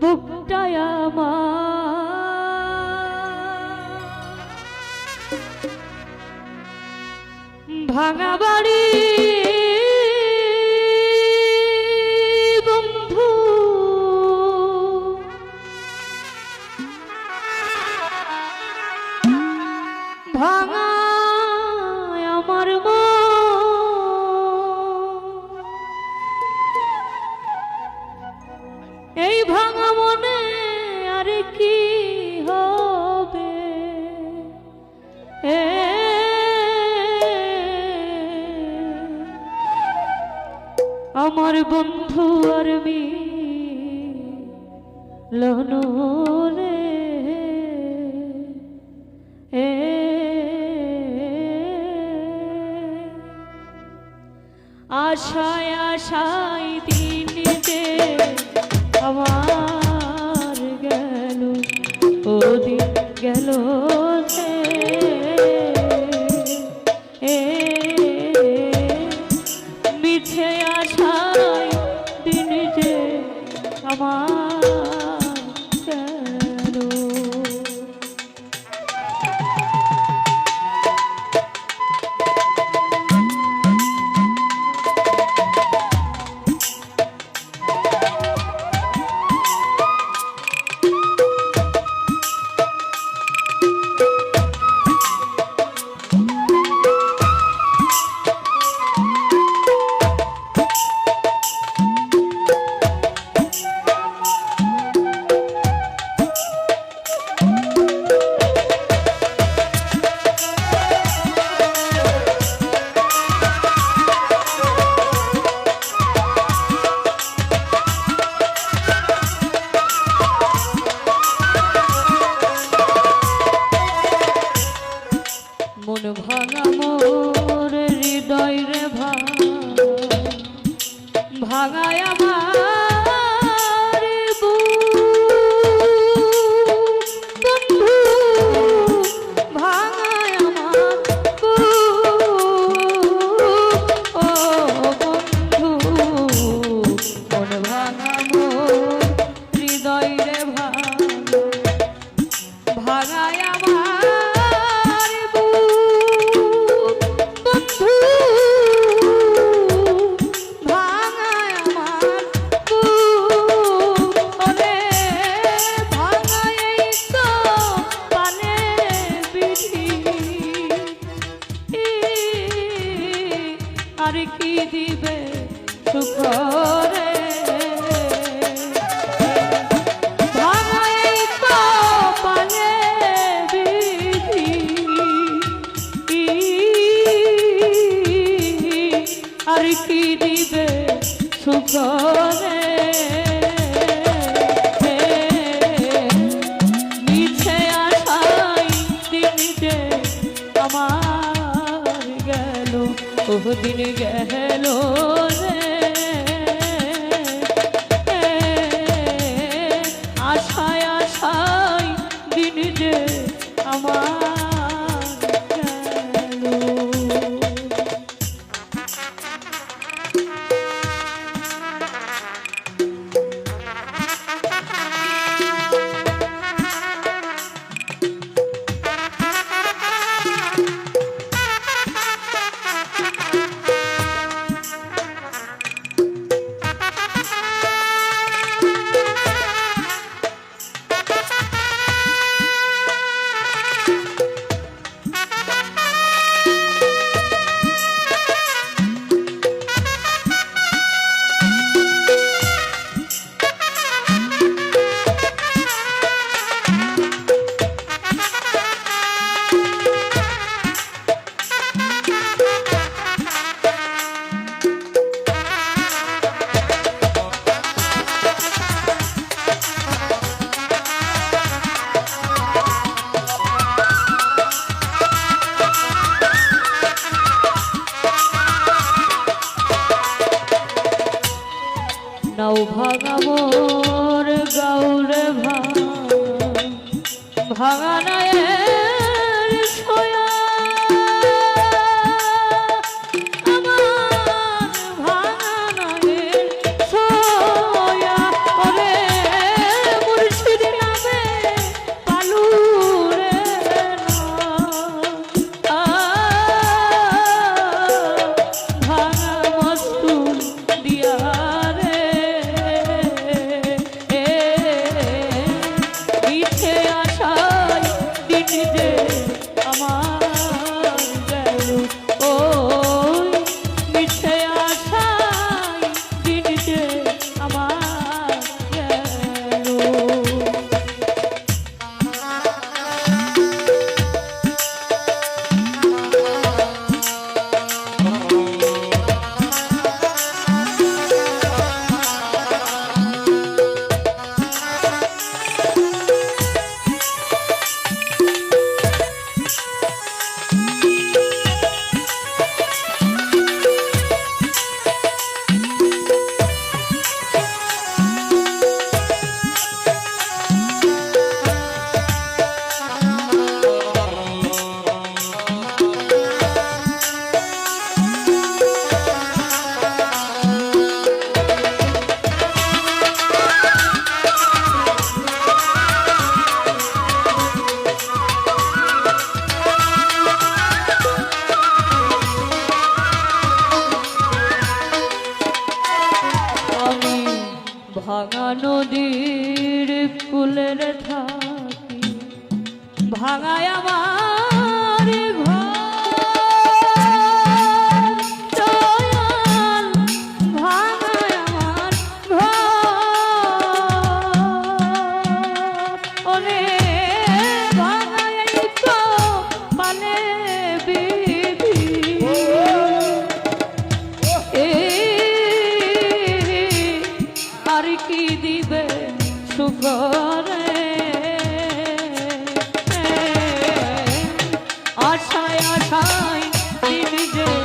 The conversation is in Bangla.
বুকটায় আমার ভাঙা বাড়ি। বন্ধু। ভাঙা আমার বন্ধু আর লনরে এ আশায় আশা ভালো আর কি দিবে? সুখরে কদিন গেল রে। আশায় আশায় দিন যে আমার বিষয় oh, ভাঙা নদীর কুলের থাকি ভাঙায় আমার আশায় আশায় দিবি যে